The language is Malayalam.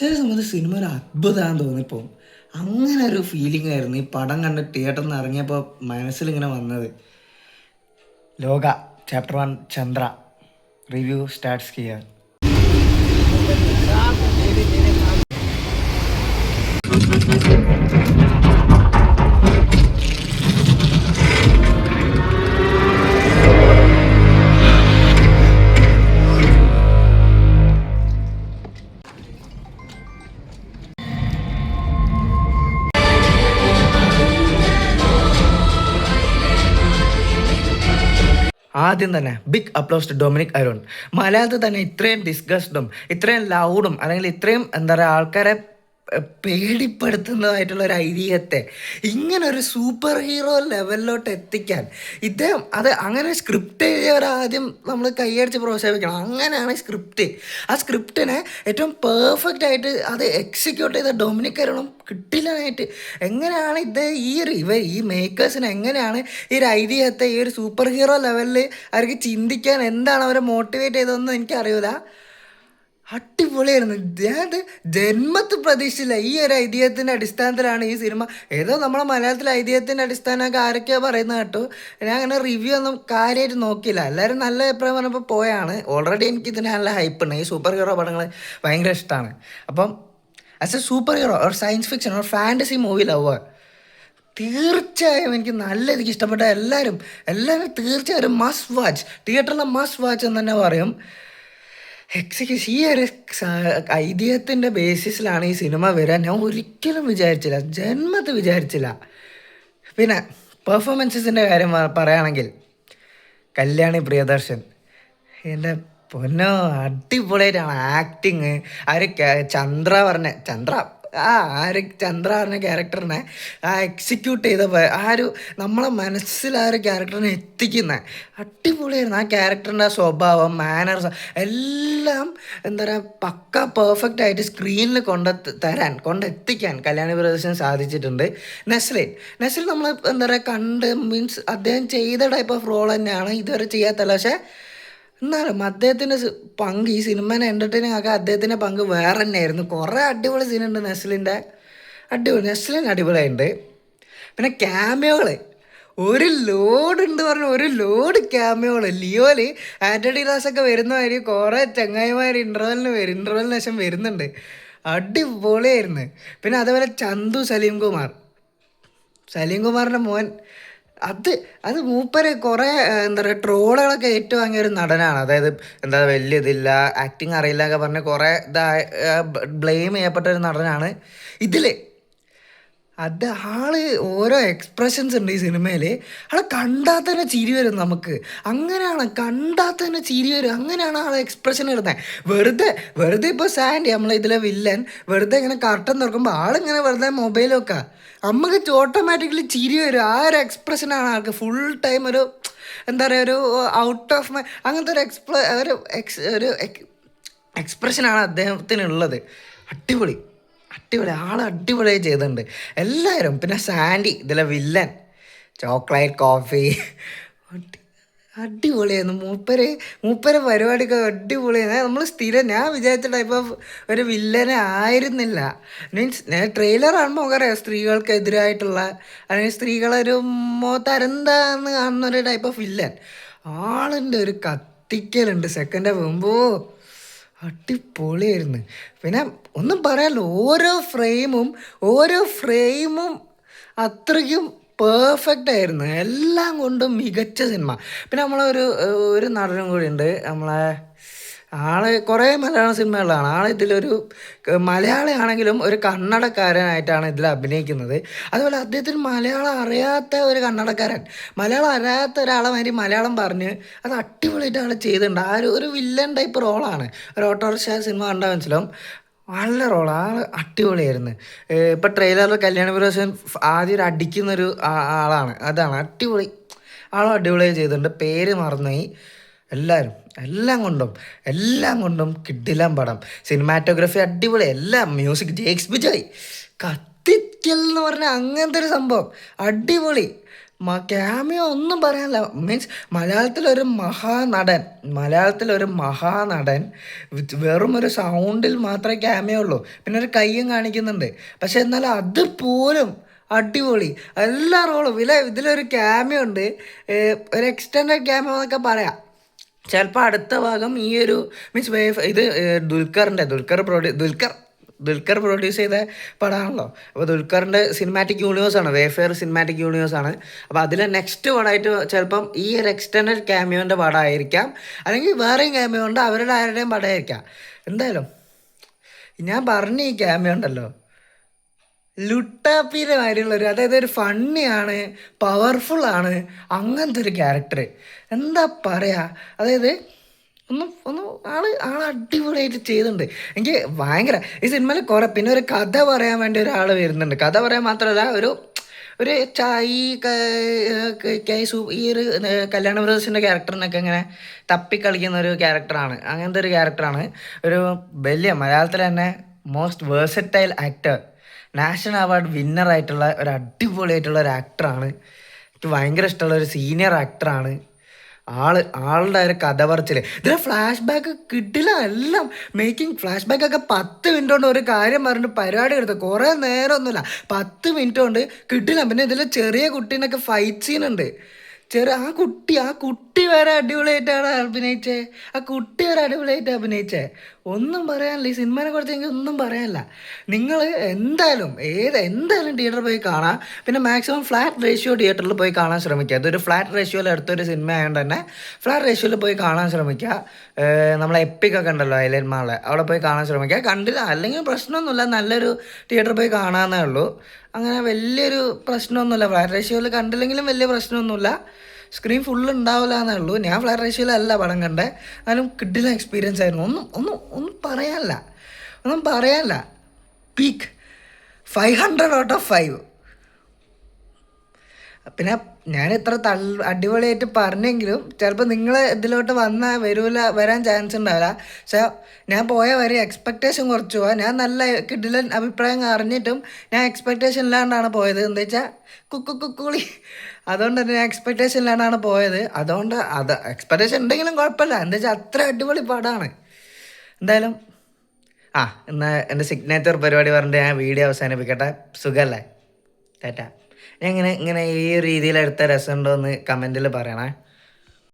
ചില സമയത്ത് സിനിമ ഒരു അത്ഭുതമാണെന്ന് തോന്നിപ്പോൾ അങ്ങനെ ഒരു ഫീലിംഗ് ആയിരുന്നു ഈ പടം കണ്ട് തിയേറ്ററിൽ നിന്ന് ഇറങ്ങിയപ്പോൾ മനസ്സിലിങ്ങനെ വന്നത്. Lokah chapter one Chandra. Review starts here ആദ്യം തന്നെ big applause to Dominic Arun മലയാളത്തിൽ തന്നെ ഇത്രയും ഡിസ്കസ്ഡും ഇത്രയും ലൗഡും അല്ലെങ്കിൽ ഇത്രയും എന്താ പറയുക ആൾക്കാരെ പേടിപ്പെടുത്തുന്നതായിട്ടുള്ള ഒരു ഐതിഹ്യത്തെ. ഇങ്ങനെ ഒരു സൂപ്പർ ഹീറോ ലെവലിലോട്ട് എത്തിക്കാൻ ഇദ്ദേഹം അത് അങ്ങനെ സ്ക്രിപ്റ്റ് എഴുതിയവരാദ്യം നമ്മൾ കൈയടിച്ച് പ്രോത്സാഹിപ്പിക്കണം. അങ്ങനെയാണ് സ്ക്രിപ്റ്റ്. ആ സ്ക്രിപ്റ്റിനെ ഏറ്റവും പെർഫെക്റ്റ് ആയിട്ട് അത് എക്സിക്യൂട്ട് ചെയ്ത ഡൊമിനിക് അരുണും കിട്ടില്ലാനായിട്ട് എങ്ങനെയാണ് ഇദ്ദേഹം ഈ ഒരു ഇവ ഈ മേക്കേഴ്സിന് എങ്ങനെയാണ് ഈ ഒരു ഐതിഹ്യത്തെ ഈ ഒരു സൂപ്പർ ഹീറോ ലെവലിൽ അവർക്ക് ചിന്തിക്കാൻ എന്താണ് അവരെ മോട്ടിവേറ്റ് ചെയ്തതെന്ന് എനിക്കറിയില്ല അടിപൊളിയായിരുന്നു. ഞാൻ ജന്മത്ത് പ്രതീക്ഷിച്ചില്ല. ഈ ഒരു ഐതിഹ്യത്തിന്റെ അടിസ്ഥാനത്തിലാണ് ഈ സിനിമ. ഏതോ നമ്മളെ മലയാളത്തിലെ ഐതിഹ്യത്തിന്റെ അടിസ്ഥാനമൊക്കെ ആരൊക്കെയാണ് പറയുന്നത് കേട്ടോ. ഞാൻ അങ്ങനെ റിവ്യൂ ഒന്നും കാര്യമായിട്ട് നോക്കിയില്ല. എല്ലാവരും നല്ല അഭിപ്രായം പറഞ്ഞപ്പോൾ പോയാണ്. ഓൾറെഡി എനിക്ക് ഇതിന് നല്ല ഹൈപ്പ് ഉണ്ട്. ഈ സൂപ്പർ ഹീറോ പടങ്ങൾ ഭയങ്കര ഇഷ്ടമാണ് അപ്പം ആസ് എ സൂപ്പർ ഹീറോ ഒരു സയൻസ് ഫിക്ഷൻ ഒരു ഫാന്റസി മൂവി ലവ് തീർച്ചയായും എനിക്ക് നല്ല എനിക്ക് ഇഷ്ടപ്പെട്ട എല്ലാവരും എല്ലാവരും തീർച്ചയായും മസ്റ്റ് വാച്ച് തിയേറ്ററിലെ മസ്റ്റ് വാച്ച് എന്ന് തന്നെ പറയും. എക്സിക്യൂഷൻ ഈ ഒരു ഐതിഹ്യത്തിന്റെ ബേസിസിലാണ് ഈ സിനിമ വരാൻ ഞാൻ ഒരിക്കലും വിചാരിച്ചില്ല. ജന്മത്ത് വിചാരിച്ചില്ല. പിന്നെ പെർഫോമൻസസിന്റെ കാര്യം പറയുകയാണെങ്കിൽ കല്യാണി പ്രിയദർശൻ. എന്റെ പൊന്നോ അടിപൊളിയായിട്ടാണ് ആക്ടിങ് ആ ഒരു ക്യാ- ചന്ദ്ര പറഞ്ഞ ചന്ദ്ര ആ ആ ഒരു ചന്ദ്ര പറഞ്ഞ ക്യാരക്ടറിനെ ആ എക്സിക്യൂട്ട് ചെയ്ത ആ ഒരു നമ്മളെ മനസ്സിൽ ആ ഒരു ക്യാരക്ടറിനെ എത്തിക്കുന്ന അടിപൊളിയായിരുന്നു. ആ ക്യാരക്ടറിന്റെ സ്വഭാവം മാനേഴ്സ് എല്ലാം എന്താ പറയുക പക്ക പെർഫെക്റ്റ് ആയിട്ട് സ്ക്രീനിൽ കൊണ്ട് തരാൻ കൊണ്ടെത്തിക്കാൻ കല്യാണി പ്രദർശനം സാധിച്ചിട്ടുണ്ട്. നെസ്ലിൻ നെസ്ലിൻ നമ്മൾ എന്താ പറയുക കണ്ട് മീൻസ് അദ്ദേഹം ചെയ്ത ടൈപ്പ് ഓഫ് റോൾ തന്നെയാണ് ഇതുവരെ ചെയ്യാത്തല്ല പക്ഷേ എന്നാലും അദ്ദേഹത്തിന്റെ പങ്ക് ഈ സിനിമേനെ എന്റർടൈനിങ് ആക്കാൻ അദ്ദേഹത്തിന്റെ പങ്ക് വേറെ തന്നെയായിരുന്നു. കുറേ അടിപൊളി സീനുണ്ട് നെസ്ലിന്റെ അടിപൊളി നെസ്ലിൻ അടിപൊളിയുണ്ട് പിന്നെ ക്യാമിയോകൾ ഒരു ലോഡ് ഉണ്ട് പറഞ്ഞ ഒരു ലോഡ് ക്യാമിയോകൾ ലിയോൽ ആന്റണി ഒക്കെ വരുന്ന മാതിരി കുറേ ചങ്ങായിമാർ ഇന്റർവെലിന് വരും. ഇന്റർവെലിന് ശേഷം വരുന്നുണ്ട്. അടിപൊളിയായിരുന്നു. പിന്നെ അതേപോലെ ചന്തു സലീം കുമാർ സലീം കുമാറിന്റെ മോൻ അത് അത് മൂപ്പര് കുറേ എന്താ പറയുക ട്രോളുകളൊക്കെ ഏറ്റുവാങ്ങിയ ഒരു നടനാണ്. അതായത് എന്താ വലിയ ഇതില്ല ആക്ടിങ് അറിയില്ല എന്നൊക്കെ പറഞ്ഞ് കുറേ ഇതാ ബ്ലെയിം ചെയ്യപ്പെട്ട ഒരു നടനാണ്. ഇതിൽ അത് ആൾ ഓരോ എക്സ്പ്രഷൻസ് ഉണ്ട് ഈ സിനിമയിൽ ആളെ കണ്ടാൽ തന്നെ ചിരി വരും നമുക്ക്. അങ്ങനെയാണ് കണ്ടാൽ തന്നെ ചിരി വരും. അങ്ങനെയാണ് ആളെ എക്സ്പ്രഷൻ ഇടുന്നത് വെറുതെ വെറുതെ ഇപ്പോൾ സാൻഡി നമ്മളെ ഇതിലെ വില്ലൻ വെറുതെ ഇങ്ങനെ കർട്ടൻ തുറക്കുമ്പോൾ ആളിങ്ങനെ വെറുതെ മൊബൈൽ വെക്കുക നമുക്ക് ഓട്ടോമാറ്റിക്കലി ചിരി വരും. ആ ഒരു എക്സ്പ്രഷനാണ് ആൾക്ക് ഫുൾ ടൈം ഒരു എന്താ പറയുക ഒരു ഔട്ട് ഓഫ് മൈ അങ്ങനത്തെ ഒരു എക്സ്പ്ര ഒരു എക്സ് ഒരു എക്സ്പ്രഷനാണ് അദ്ദേഹത്തിനുള്ളത്. അടിപൊളി. അടിപൊളി ആൾ അടിപൊളിയായി ചെയ്തിട്ടുണ്ട്. എല്ലാവരും പിന്നെ സാൻഡി ഇതിലെ വില്ലൻ ചോക്ലേറ്റ് കോഫി അടി- അടിപൊളിയായിരുന്നു. മൂപ്പര് മൂപ്പര് പരിപാടിയൊക്കെ അടിപൊളിയാണ് നമ്മൾ സ്ഥിരം ഞാൻ വിചാരിച്ച ടൈപ്പ് ഓഫ് ഒരു വില്ലനെ ആയിരുന്നില്ല. മീൻസ് ട്രെയിലർ കാണുമ്പോൾ നമുക്കറിയാം സ്ത്രീകൾക്കെതിരായിട്ടുള്ള അല്ലെങ്കിൽ സ്ത്രീകളൊരു മോത്തരന്താന്ന് കാണുന്ന ഒരു ടൈപ്പ് ഓഫ് വില്ലൻ. ആളിന്റെ ഒരു കത്തിക്കലുണ്ട്. സെക്കൻഡ് മുമ്പോ അടിപൊളിയായിരുന്നു. പിന്നെ ഒന്നും പറയാമല്ലോ ഓരോ ഫ്രെയിമും ഓരോ ഫ്രെയിമും അത്രയ്ക്കും പെർഫെക്റ്റ് ആയിരുന്നു. എല്ലാം കൊണ്ടും മികച്ച സിനിമ. പിന്നെ നമ്മളൊരു ഒരു നടനും കൂടി ഉണ്ട് നമ്മളെ ആൾ കുറേ മലയാള സിനിമകളാണ് ആൾ ഇതിലൊരു മലയാളിയാണെങ്കിലും മലയാളി ഒരു കന്നടക്കാരനായിട്ടാണ് ഇതിൽ അഭിനയിക്കുന്നത്. അതുപോലെ അദ്ദേഹത്തിന് മലയാളം അറിയാത്ത ഒരു കന്നടക്കാരൻ മലയാളം അറിയാത്ത ഒരാളെ മാതിരി മലയാളം പറഞ്ഞ് അത് അടിപൊളിയായിട്ട് ആൾ ചെയ്തിട്ടുണ്ട്. ആ ഒരു ഒരു വില്ലൻ ടൈപ്പ് റോളാണ് ഒരു ഓട്ടോറിക്ഷ സിനിമ കണ്ടാൽ മനസ്സിലാവും. നല്ല റോൾ ആൾ അടിപൊളിയായിരുന്നു. ഇപ്പം ട്രെയിലറിൽ കല്യാണ പ്രവേശൻ ആദ്യം ഒരു അടിക്കുന്നൊരു ആളാണ്. അതാണ്. അടിപൊളി. ആളും അടിപൊളിയായി ചെയ്തിട്ടുണ്ട്. പേര് മറന്നുപോയി. എല്ലാവരും എല്ലാം കൊണ്ടും എല്ലാം കൊണ്ടും കിഡിലാൻ പടം. സിനിമാറ്റോഗ്രഫി അടിപൊളി എല്ലാം മ്യൂസിക് ജേക്സ് ബിജായി കത്തിക്കൽ എന്ന് പറഞ്ഞാൽ അങ്ങനത്തെ ഒരു സംഭവം. അടിപൊളി. ക്യാമിയോ ഒന്നും പറയാനില്ല. മീൻസ് മലയാളത്തിലൊരു മഹാനടൻ മലയാളത്തിലൊരു മഹാനടൻ വെറുമൊരു വെറും ഒരു സൗണ്ടിൽ മാത്രമേ ക്യാമിയോ ഉള്ളൂ. പിന്നെ ഒരു കയ്യും കാണിക്കുന്നുണ്ട്. പക്ഷെ എന്നാൽ അതുപോലും അടിപൊളി. എല്ലാ റോളും ഇല്ല ഇതിലൊരു ക്യാമിയോ ഉണ്ട്. ഒരു എക്സ്റ്റൻഡ് ക്യാമിയോ എന്നൊക്കെ പറയാം. ചിലപ്പോൾ അടുത്ത ഭാഗം ഈ ഒരു മീൻസ് ഇത് ദുൽഖറിന്റെ ദുൽഖർ പ്രൊഡ്യൂ ദുൽഖർ ദുൽഖർ പ്രൊഡ്യൂസ് ചെയ്ത പടമാണല്ലോ അപ്പോൾ ദുൽഖറിന്റെ സിനിമാറ്റിക് യൂണിവേഴ്സാണ് വേഫെയർ സിനിമാറ്റിക് യൂണിവേഴ്സാണ് അപ്പോൾ അതിലെ നെക്സ്റ്റ് പടമായിട്ട് ചിലപ്പം ഈ ഒരു എക്സ്റ്റൻഡ് ക്യാമിയോന്റെ പടമായിരിക്കാം അല്ലെങ്കിൽ വേറെയും ക്യാമിയോ ഉണ്ട് അവരുടെ ആരുടെയും പടമായിരിക്കാം എന്തായാലും ഞാൻ പറഞ്ഞു ഈ ക്യാമിയോ ഉണ്ടല്ലോ. ലുട്ടാപ്പിയുടെ മാതിരിയുള്ള ഒരു അതായത് ഒരു ഫണ്ണിയാണ് പവർഫുൾ ആണ് അങ്ങനത്തെ ഒരു ക്യാരക്ടർ എന്താ പറയാ? അതായത് ഒന്ന് ഒന്ന് ആൾ ആൾ അടിപൊളിയായിട്ട് ചെയ്തിട്ടുണ്ട് എനിക്ക് ഭയങ്കര ഈ സിനിമയിൽ കുറെ പിന്നെ ഒരു കഥ പറയാൻ വേണ്ടി ഒരാൾ വരുന്നുണ്ട്. കഥ പറയാൻ മാത്രമല്ല ഒരു ഒരു ചായ് ഈ ക- ക- കെ ഈ ഒരു കല്യാണ ബ്രദേഴ്സിന്റെ ക്യാരക്ടറിനൊക്കെ ഇങ്ങനെ തപ്പിക്കളിക്കുന്ന ഒരു ക്യാരക്ടറാണ്. അങ്ങനത്തെ ഒരു ക്യാരക്ടറാണ്. ഒരു വലിയ മലയാളത്തിൽ തന്നെ most versatile actor national award winner ആയിട്ടുള്ള ഒരു അടിപൊളിയായിട്ടുള്ള ഒരു ആക്ടറാണ് എനിക്ക് ഭയങ്കര ഇഷ്ടമുള്ള ഒരു സീനിയർ ആക്ടറാണ് ആൾ ആളുടെ ഒരു കഥ പറച്ചിൽ. ഇതിലെ ഫ്ലാഷ് ബാക്ക് കിട്ടില്ല എല്ലാം മേക്കിംഗ് ഫ്ലാഷ് ബാക്ക് ഒക്കെ പത്ത് മിനിറ്റ് കൊണ്ട് ഒരു കാര്യം പറഞ്ഞിട്ട് പരിപാടി എടുത്തു. കുറേ നേരമൊന്നുമില്ല. പത്ത് മിനിറ്റ് കൊണ്ട് കിട്ടില്ല. പിന്നെ ഇതിൽ ചെറിയ കുട്ടീനൊക്കെ ഫൈറ്റ് സീൻ ചെറിയ ആ കുട്ടി ആ കുട്ടി വരെ അടിപൊളിയായിട്ടാണ് അഭിനയിച്ചേ. ആ കുട്ടി വരെ അടിപൊളിയായിട്ട് അഭിനയിച്ചേ. ഒന്നും പറയാനില്ല ഈ സിനിമയെ കുറിച്ച് എനിക്ക് ഒന്നും പറയാനില്ല. നിങ്ങൾ എന്തായാലും ഏത് എന്തായാലും തിയേറ്ററിൽ പോയി കാണാം. പിന്നെ മാക്സിമം ഫ്ലാറ്റ് റേഷ്യോ തിയേറ്ററിൽ പോയി കാണാൻ ശ്രമിക്കുക. അതൊരു ഫ്ലാറ്റ് റേഷ്യോയിൽ എടുത്തൊരു സിനിമ ആയതുകൊണ്ട് തന്നെ ഫ്ലാറ്റ് റേഷ്യോയിൽ പോയി കാണാൻ ശ്രമിക്കുക. നമ്മളെ എപ്പിക്കൊക്കെ ഉണ്ടല്ലോ അയലന്മാളെ അവിടെ പോയി കാണാൻ ശ്രമിക്കുക. കണ്ടില്ല അല്ലെങ്കിൽ പ്രശ്നമൊന്നുമില്ല നല്ലൊരു തിയേറ്ററിൽ പോയി കാണാമെന്നേ ഉള്ളൂ. അങ്ങനെ വലിയൊരു പ്രശ്നമൊന്നുമില്ല. ഫ്ലാറ്റ് റേഷ്യോയിൽ കണ്ടില്ലെങ്കിലും വലിയ പ്രശ്നമൊന്നുമില്ല. സ്ക്രീൻ ഫുൾ ഉണ്ടാവില്ല എന്നേ ഉള്ളൂ. ഞാൻ ഫ്ലാറ്റ് റേഷ്യോയിലല്ല പടം കണ്ടേ. എന്നാലും കിട്ടില്ല എക്സ്പീരിയൻസ് ആയിരുന്നു. ഒന്നും ഒന്നും ഒന്നും പറയാനില്ല. ഒന്നും പറയാനില്ല. Peak five hundred out of five പിന്നെ ഞാൻ ഇത്ര തൾ അടിപൊളിയായിട്ട് പറഞ്ഞെങ്കിലും ചിലപ്പോൾ നിങ്ങൾ ഇതിലോട്ട് വന്നാൽ വരൂല വരാൻ ചാൻസ് ഉണ്ടാവില്ല. പക്ഷേ ഞാൻ പോയ വരെ എക്സ്പെക്റ്റേഷൻ കുറച്ച് പോവാ. ഞാൻ നല്ല കിഡിലൻ അഭിപ്രായം അറിഞ്ഞിട്ടും ഞാൻ എക്സ്പെക്റ്റേഷൻ ഇല്ലാണ്ടാണ് പോയത്. എന്താ വെച്ചാൽ കുക്കു കുക്കുളി അതുകൊണ്ട് തന്നെ എക്സ്പെക്റ്റേഷൻ ഇല്ലാണ്ടാണ് പോയത്. അതുകൊണ്ട് അത് എക്സ്പെക്റ്റേഷൻ ഉണ്ടെങ്കിലും കുഴപ്പമില്ല. എന്താ വെച്ചാൽ അത്ര അടിപൊളി പാടാണ്. എന്തായാലും ആ എന്നാൽ എന്റെ സിഗ്നേച്ചർ പരിപാടി പറഞ്ഞിട്ട് ഞാൻ വീഡിയോ അവസാനിപ്പിക്കട്ടെ. സുഖമല്ലേ ടാറ്റ. ഞാൻ ഇങ്ങനെ ഇങ്ങനെ ഈ രീതിയിൽ എടുത്ത രസമുണ്ടോ എന്ന് കമന്റിൽ പറയണേ.